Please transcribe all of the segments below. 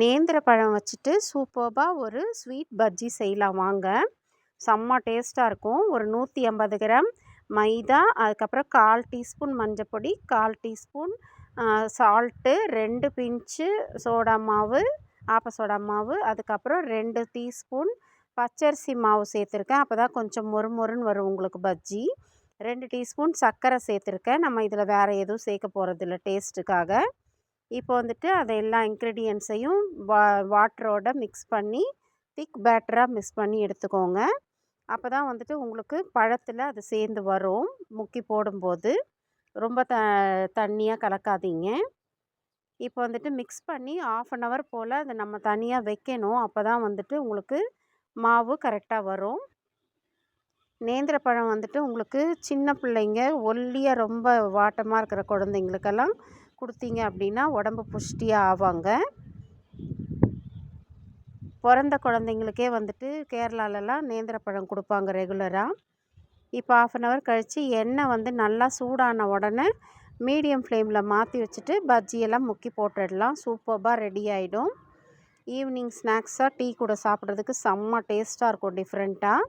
நேந்திர பழம் வச்சுட்டு சூப்பர்பாக ஒரு ஸ்வீட் பஜ்ஜி செய்யலாம். வாங்க. செம்ம டேஸ்ட்டாக இருக்கும். ஒரு நூற்றி ஐம்பது கிராம் மைதா அதுக்கப்புறம் கால் டீஸ்பூன் மஞ்சப்பொடி கால் டீஸ்பூன் சால்ட்டு ரெண்டு பிஞ்சு சோடா மாவு ஆப்ப சோடா மாவு அதுக்கப்புறம் ரெண்டு டீஸ்பூன் பச்சரிசி மாவு சேர்த்துருக்கேன். அப்போ தான் கொஞ்சம் மொறு மொறுன்னு வரும் உங்களுக்கு பஜ்ஜி ரெண்டு டீஸ்பூன் சர்க்கரை சேர்த்துருக்கேன். நம்ம இதில் வேறு எதுவும் சேர்க்க போகிறதில்ல டேஸ்ட்டுக்காக இப்போ வந்துட்டு அதை எல்லா இன்க்ரீடியன்ஸையும் வா வாட்டரோட மிக்ஸ் பண்ணி திக் பேட்டராக மிக்ஸ் பண்ணி எடுத்துக்கோங்க. அப்போ தான் வந்துட்டு உங்களுக்கு பழத்தில் அது சேர்ந்து வரும். முக்கி போடும்போது ரொம்ப த தண்ணியாக கலக்காதீங்க. இப்போ வந்துட்டு மிக்ஸ் பண்ணி ஆஃப் அன் ஹவர் போல் அதை நம்ம தனியாக வைக்கணும். அப்போ தான் வந்துட்டு உங்களுக்கு மாவு கரெக்டாக வரும். நேந்திர பழம் வந்துட்டு உங்களுக்கு சின்ன பிள்ளைங்க ஒல்லியாக ரொம்ப வாட்டமாக இருக்கிற குழந்தைங்களுக்கெல்லாம் கொடுத்தீங்க அப்படின்னா உடம்பு புஷ்டியாக ஆவாங்க. பிறந்த குழந்தைங்களுக்கே வந்துட்டு கேரளாலலாம் நேந்திர பழம் கொடுப்பாங்க ரெகுலராக இப்போ ஆஃப் அன் ஹவர் கழித்து எண்ணெய் வந்து நல்லா சூடான உடனே மீடியம் ஃப்ளேமில் மாற்றி வச்சுட்டு பஜ்ஜியெல்லாம் முக்கி போட்டுடலாம். சூப்பர்பாக ரெடி ஆகிடும் ஈவினிங் ஸ்நாக்ஸாக டீ கூட சாப்பிட்றதுக்கு செம்ம டேஸ்ட்டாக இருக்கும் டிஃப்ரெண்ட்டாக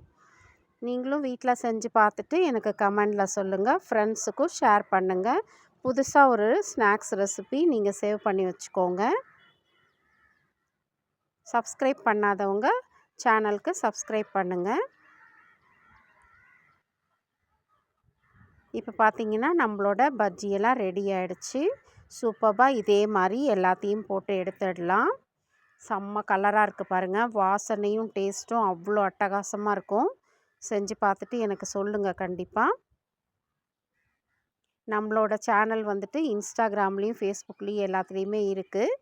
நீங்களும் வீட்டில் செஞ்சு பார்த்துட்டு எனக்கு கமெண்டில் சொல்லுங்கள் ஃப்ரெண்ட்ஸுக்கும் ஷேர் பண்ணுங்கள் புதுசாக ஒரு ஸ்நாக்ஸ் ரெசிபி நீங்கள் சேவ் பண்ணி வச்சுக்கோங்க. சப்ஸ்கிரைப் பண்ணாதவங்க சேனலுக்கு சப்ஸ்கிரைப் பண்ணுங்கள் இப்போ பார்த்தீங்கன்னா நம்மளோட பஜ்ஜியெல்லாம் ரெடி ஆகிடுச்சு சூப்பராக இதே மாதிரி எல்லாத்தையும் போட்டு எடுத்துடலாம். செம்ம கலராக இருக்குது பாருங்கள் வாசனையும் டேஸ்ட்டும் அவ்வளோ அட்டகாசமாக இருக்கும். செஞ்சு பார்த்துட்டு எனக்கு சொல்லுங்கள் கண்டிப்பாக நம்மளோட சேனல் வந்துட்டு இன்ஸ்டாகிராம்லேயும் ஃபேஸ்புக்லேயும் எல்லாத்துலேயுமே இருக்குது